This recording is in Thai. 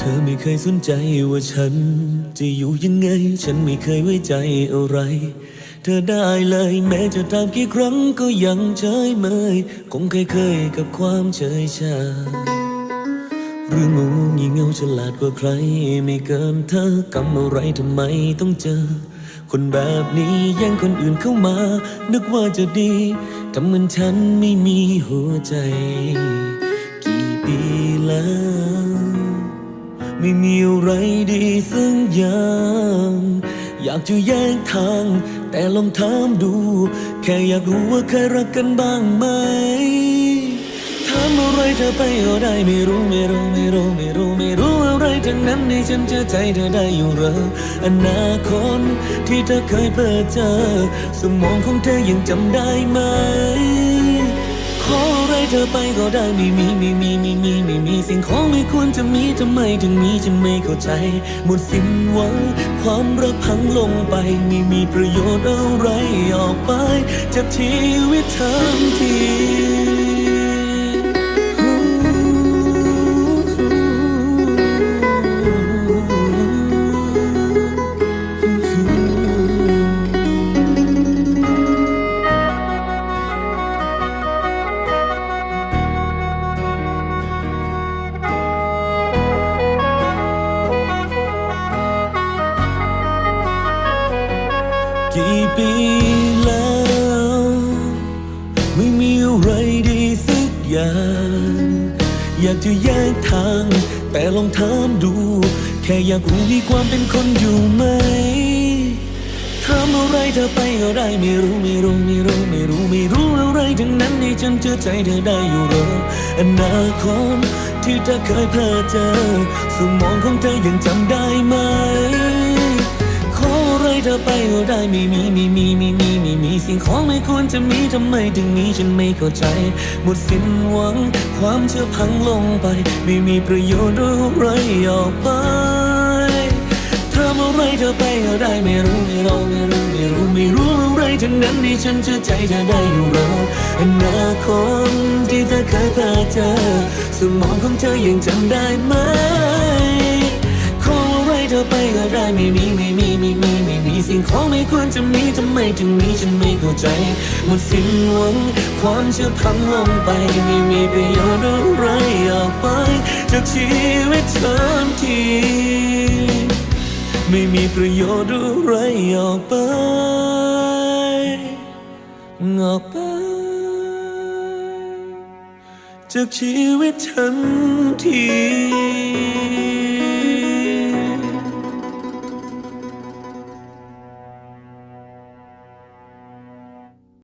ธอไม่เคยสนใจว่าฉัน จะอยู่ยังไง ฉันไม่เคยไว้ใจอะไร เธอได้เลยแม้จะถามกี่ครั้งก็ยังเฉยเมย คงเคยเคยกับความเฉยชาเรื่องงูงีเง่าฉลาดกว่าใคร ไม่เกินเธอกำอะไรทำไมต้องเจอ คนแบบนี้แย่งคนอื่นเข้ามา นึกว่าจะดีทำเหมือนฉันไม่มีหัวใจ กี่ปีแล้ว ไม่มีอะไรดีสักอย่างอยากจะแยกทาง แต่ลองถามดู แค่อยากรู้ว่าเคยรักกันบ้างไหมถามอะไรเธอไปก็ได้ไม่รู้ไม่รู้ไม่รู้ไม่รู้ไม่รู้อะไรทั้งนั้นในฉันเชื่อใจเธอได้อยู่หรออนาคตที่เธอเคยเปิดเจอ สมองของเธอยังจำได้ไหม เธอไปก็ได้ไม่มีไม่มีไม่มีไม่มีสิ่งของไม่ควรจะมีทำไมถึงมีฉันไม่เข้าใจ หมดสิ้นหวังความรักพังลงไปไม่มีประโยชน์อะไรออกไปจากชีวิตทันที กี่ปีแล้ว ไม่มีอะไรดีสักอย่าง อยากจะแยกทาง แต่ลองถามดู แค่อยากรู้มีความเป็นคนอยู่ไหมถามอะไรเธอไปก็ได้ไม่รู้ไม่รู้ไม่รู้ไม่รู้ไม่รู้อะไรทั้งนั้นให้ฉันเชื่อใจเธอได้อยู่หรออนาคตที่เธอเคยเพอเจอสมองของเธอยังจำได้ไหม เธอไปก็ได้ไม่มีไม่มีไม่มีไม่มีสิ่งของไม่ควรจะมีทำไมถึงมีฉันไม่เข้าใจ หมดสิ้นหวัง ความเชื่อพังลงไป ไม่มีประโยชน์อะไรออกไปทำอะไรเธอไปก็ได้ไม่รู้ไม่รู้ไม่รู้ไม่รู้ไม่รู้อะไรทั้งนั้นที่ฉันเชื่อใจเธอได้อยู่แล้วอนาคตที่เธอเคยพาเจอสมองของเธอยังจำได้ไหมขออะไรเธอไปก็ได้ไม่มีไม่มีไม่มีไม่มี สิ่งของไม่ควรจะมีทำไมถึงมีฉันไม่เข้าใจ หมดสิ้นหวังความเชื่อพังลงไป ไม่มีประโยชน์อะไรออกไป จากชีวิตฉันทีไม่มีประโยชน์อะไรออกไปออกไปจากชีวิตฉันที